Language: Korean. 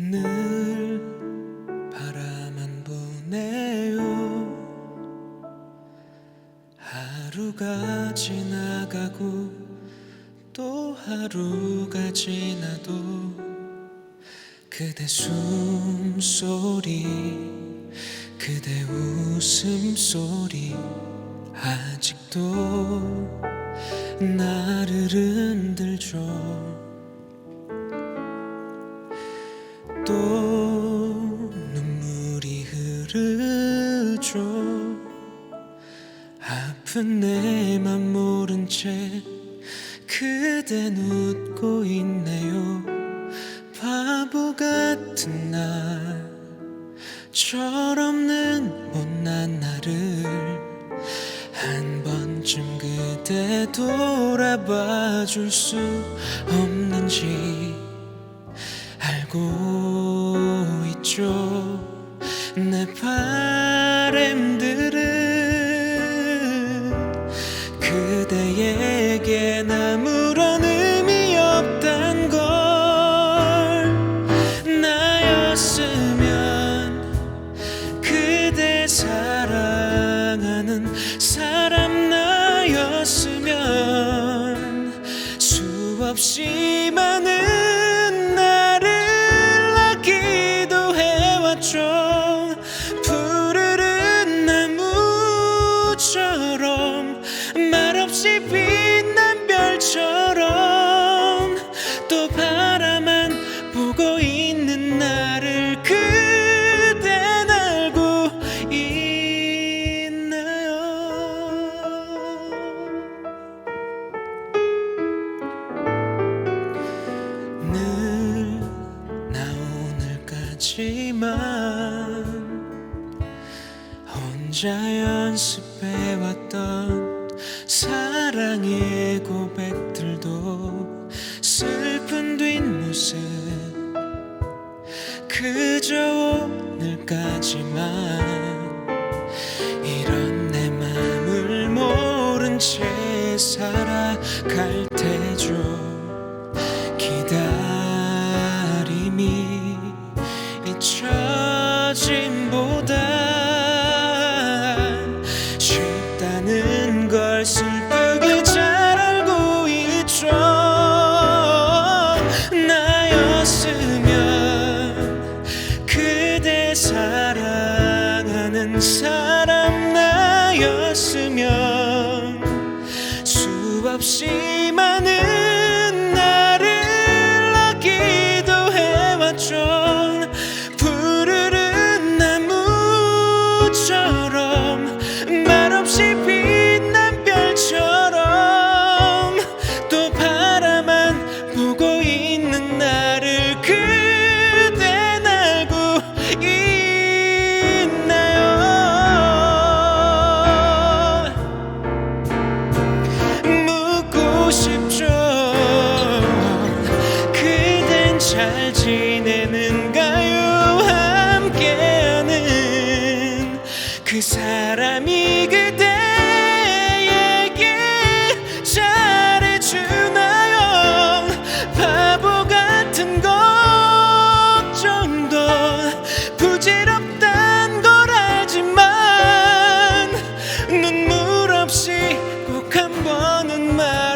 늘 바라만 보내요. 하루가 지나가고 또 하루가 지나도 그대 숨소리 그대 웃음소리 아직도 나를 흔들죠 또 눈물이 흐르죠. 아픈 내 맘 모른 채 그댄 웃고 있네요. 바보 같은 날 철없는 못난 나를 한 번쯤 그대 돌아봐 줄 수 없는지 알고 있죠. 내 바램들은 또 바라만 보고 있는 나를 그댄 알고 있나요? 늘 나 오늘까지만 혼자 연습해왔던 사랑의 고백들도 슬픈 뒷모습. 그저 오늘까지만 이런 내 맘을 모른 채 살아갈 테죠. 기다림이 잊혀짐보단 나였으면 잘 지내는가요? 함께하는 그 사람이 그대에게 잘해주나요? 바보 같은 걱정도 부질없단 걸 알지만 눈물 없이 꼭 한 번은 말